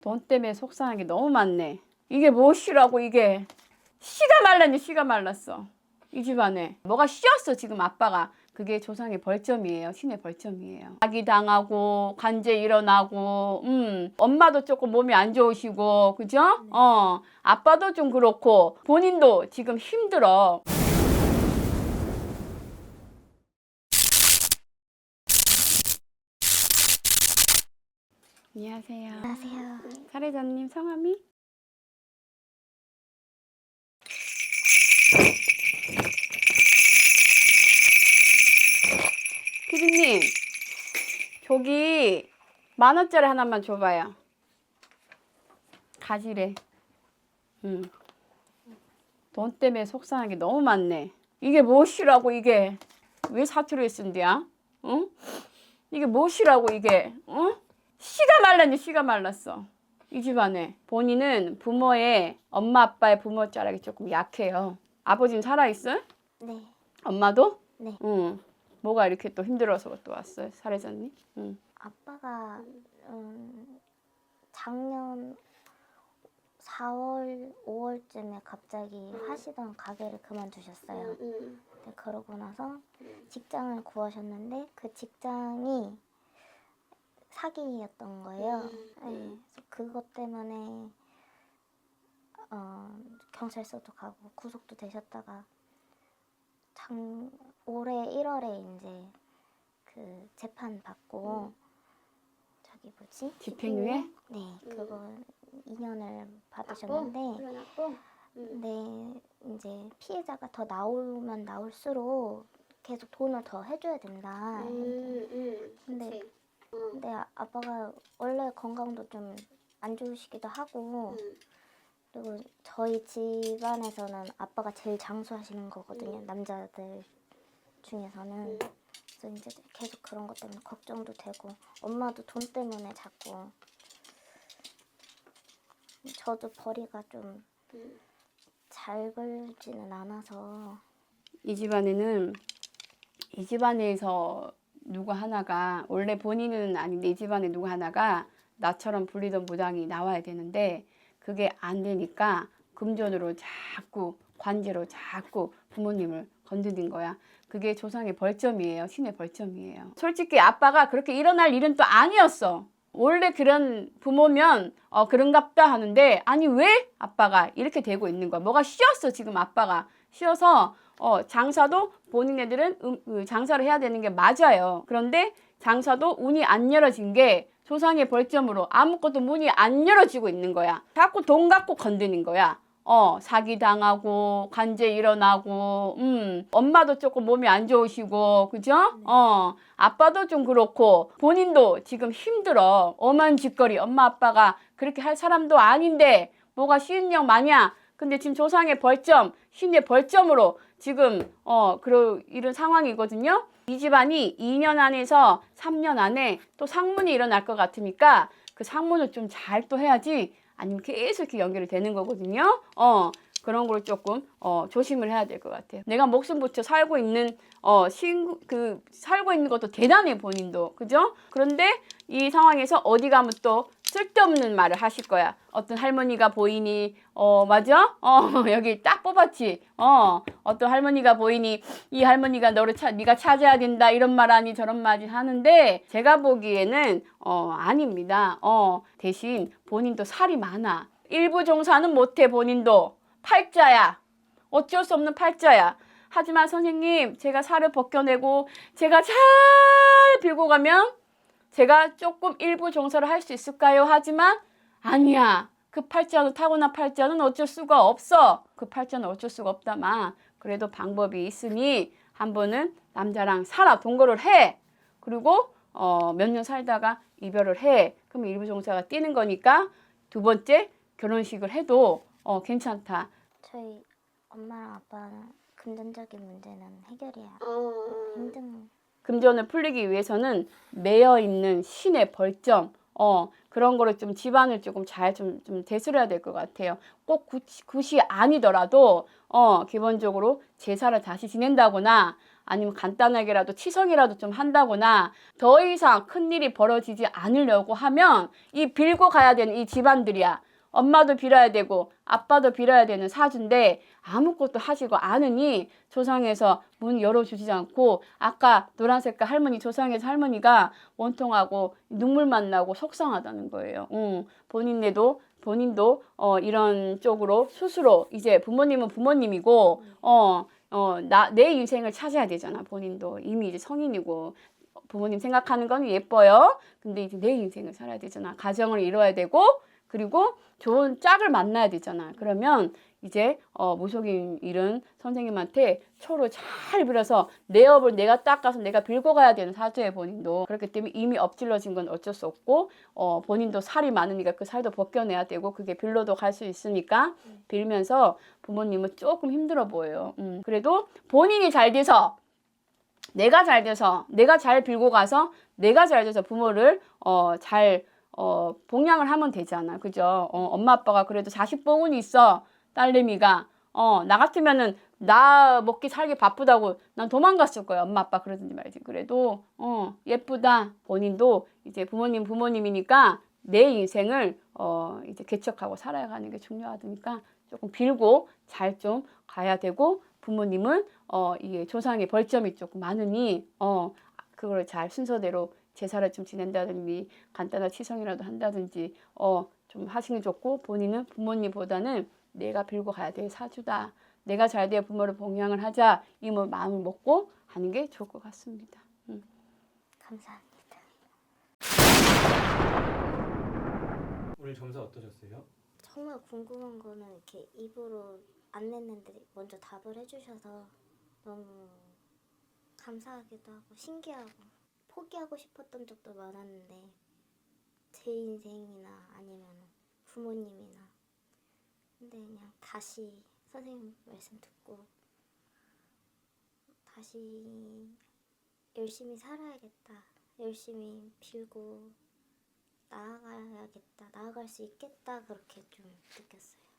돈 때문에 속상한 게 너무 많네. 이게 무엇이라고 이게 씨가 말랐니 씨가 말랐어. 이 집안에 뭐가 씌었어 지금 아빠가. 그게 조상의 벌점이에요. 신의 벌점이에요. 자기 당하고 관제 일어나고, 음 엄마도 조금 몸이 안 좋으시고, 그죠? 어 아빠도 좀 그렇고 본인도 지금 힘들어. 안녕하세요. 안녕하세요. 사례자님 성함이? 피디님, 저기 만 원짜리 하나만 줘봐요. 가지래. 응. 돈 때문에 속상한 게 너무 많네. 이게 무엇이라고 이게? 왜 사투리를 쓴디야? 응? 이게 무엇이라고 이게? 응? 씨가 말랐니 씨가 말랐어. 이 집안에 본인은 부모의 엄마 아빠의 부모 자락이 조금 약해요. 아버지는 살아 있어요? 네. 엄마도? 네. 응. 뭐가 이렇게 또 힘들어서 또 왔어요, 사례자님? 응. 아빠가 음, 작년 4월, 5월쯤에 갑자기 하시던 가게를 그만두셨어요. 네, 그러고 나서 직장을 구하셨는데 그 직장이 사기였던 거예요. 네, 그래서 그것 때문에 어, 경찰서도 가고 구속도 되셨다가 작 올해 1월에 이제 그 재판 받고 저기 뭐지? 집행유예? 네, 그거 2년을 받으셨는데 네, 이제 피해자가 더 나오면 나올수록 계속 돈을 더 해줘야 된다. 근데 근데 아- 아빠가 원래 건강도 좀 안 좋으시기도 하고 그리고 저희 집안에서는 아빠가 제일 장수하시는 거거든요. 남자들 중에서는. 그래서 이제 계속 그런 것 때문에 걱정도 되고 엄마도 돈 때문에 자꾸 저도 벌이가 좀 잘 벌지는 않아서 이 집안에는 이 집안에서 누구 하나가 원래 본인은 아닌데 이 집안에 누구 하나가 나처럼 불리던 무당이 나와야 되는데 그게 안 되니까 금전으로 자꾸 관제로 자꾸 부모님을 건드린 거야. 그게 조상의 벌점이에요. 신의 벌점이에요. 솔직히 아빠가 그렇게 일어날 일은 또 아니었어. 원래 그런 부모면 어 그런갑다 하는데 아니 왜 아빠가 이렇게 되고 있는 거야? 뭐가 씌었어 지금 아빠가 씌어서 어 장사도 본인네들은 음, 그 장사를 해야 되는 게 맞아요. 그런데 장사도 운이 안 열어진 게 조상의 벌점으로 아무것도 문이 안 열어지고 있는 거야. 자꾸 돈 갖고 건드는 거야. 어, 사기 당하고, 관제 일어나고, 음, 엄마도 조금 몸이 안 좋으시고, 그죠? 어, 아빠도 좀 그렇고, 본인도 지금 힘들어. 엄한 짓거리, 엄마 아빠가 그렇게 할 사람도 아닌데, 뭐가 쉬운 영 마냐? 근데 지금 조상의 벌점, 신의 벌점으로 지금, 어, 그런, 이런 상황이거든요? 이 집안이 2년 안에서 3년 안에 또 상문이 일어날 것 같으니까 그 상문을 좀 잘 또 해야지 아니면 계속 이렇게 연결이 되는 거거든요. 어, 그런 걸 조금 어, 조심을 해야 될 것 같아요. 내가 목숨 붙여 살고 있는 어, 신, 그 살고 있는 것도 대단해 본인도 그죠? 그런데 이 상황에서 어디 가면 또 쓸데없는 말을 하실 거야. 어떤 할머니가 보이니 어 맞아? 어 여기 딱 뽑았지. 어 어떤 할머니가 보이니 이 할머니가 너를 차 네가 찾아야 된다 이런 말 아니 저런 말이 하는데 제가 보기에는 어 아닙니다. 어 대신 본인도 살이 많아. 일부 종사는 못해 본인도 팔자야. 어쩔 수 없는 팔자야. 하지만 선생님 제가 살을 벗겨내고 제가 잘 빌고 가면 제가 조금 일부 종사를 할 수 있을까요? 하지만 아니야. 그 팔자는 타고난 팔자는 어쩔 수가 없어. 그 팔자는 어쩔 수가 없다마. 그래도 방법이 있으니 한 번은 남자랑 살아 동거를 해. 그리고 어, 몇 년 살다가 이별을 해. 그럼 일부 종사가 뛰는 거니까 두 번째 결혼식을 해도 어, 괜찮다. 저희 엄마랑 아빠는 금전적인 문제는 해결이 힘든 금전을 풀리기 위해서는 매여 있는 신의 벌점, 어, 그런 거를 좀 집안을 조금 잘 좀, 좀 대수해야 될 것 같아요. 꼭 굿이, 굿이 아니더라도, 어, 기본적으로 제사를 다시 지낸다거나 아니면 간단하게라도 치성이라도 좀 한다거나 더 이상 큰 일이 벌어지지 않으려고 하면 이 빌고 가야 되는 이 집안들이야. 엄마도 빌어야 되고 아빠도 빌어야 되는 사주인데 아무것도 하시고 않으니 조상에서 문 열어주지 않고 아까 노란색깔 할머니 조상에서 할머니가 원통하고 눈물만 나고 속상하다는 거예요. 응. 본인네도 본인도 어, 이런 쪽으로 스스로 이제 부모님은 부모님이고 어, 어, 나, 내 인생을 찾아야 되잖아. 본인도 이미 이제 성인이고 부모님 생각하는 건 예뻐요. 근데 이제 내 인생을 살아야 되잖아. 가정을 이뤄야 되고 그리고 좋은 짝을 만나야 되잖아. 그러면 이제 어, 무속인 일은 선생님한테 초로 잘 빌어서 내 업을 내가 닦아서 내가 빌고 가야 되는 사주의 본인도 그렇기 때문에 이미 엎질러진 건 어쩔 수 없고 어, 본인도 살이 많으니까 그 살도 벗겨내야 되고 그게 빌로도 갈 수 있으니까 빌면서 부모님은 조금 힘들어 보여요. 음, 그래도 본인이 잘 돼서 내가 잘 돼서 내가 잘 빌고 가서 내가 잘 돼서 부모를 어, 잘 어, 봉양을 하면 되잖아. 그죠? 어, 엄마 아빠가 그래도 자식 복은 있어. 딸내미가. 어, 나 같으면은 나 먹기 살기 바쁘다고 난 도망갔을 거야. 엄마 아빠 그러든지 말지. 그래도 어, 예쁘다. 본인도 이제 부모님 부모님이니까 내 인생을 어, 이제 개척하고 살아가는 게 중요하니까 조금 빌고 잘 좀 가야 되고 부모님은 어, 이게 조상의 벌점이 조금 많으니 어, 그걸 잘 순서대로 제사를 좀 지낸다든지 간단한 치성이라도 한다든지 어, 좀 하시는 게 좋고 본인은 부모님보다는 내가 빌고 가야 될 사주다. 내가 잘 돼야 부모를 봉양을 하자 이 뭐 마음을 먹고 하는 게 좋을 것 같습니다. 음. 감사합니다. 오늘 점수 어떠셨어요? 정말 궁금한 거는 이렇게 입으로 안 냈는데 먼저 답을 해주셔서 너무 감사하기도 하고 신기하고 포기하고 싶었던 적도 많았는데 제 인생이나 아니면 부모님이나 근데 그냥 다시 선생님 말씀 듣고 다시 열심히 살아야겠다 열심히 빌고 나아가야겠다 나아갈 수 있겠다 그렇게 좀 느꼈어요.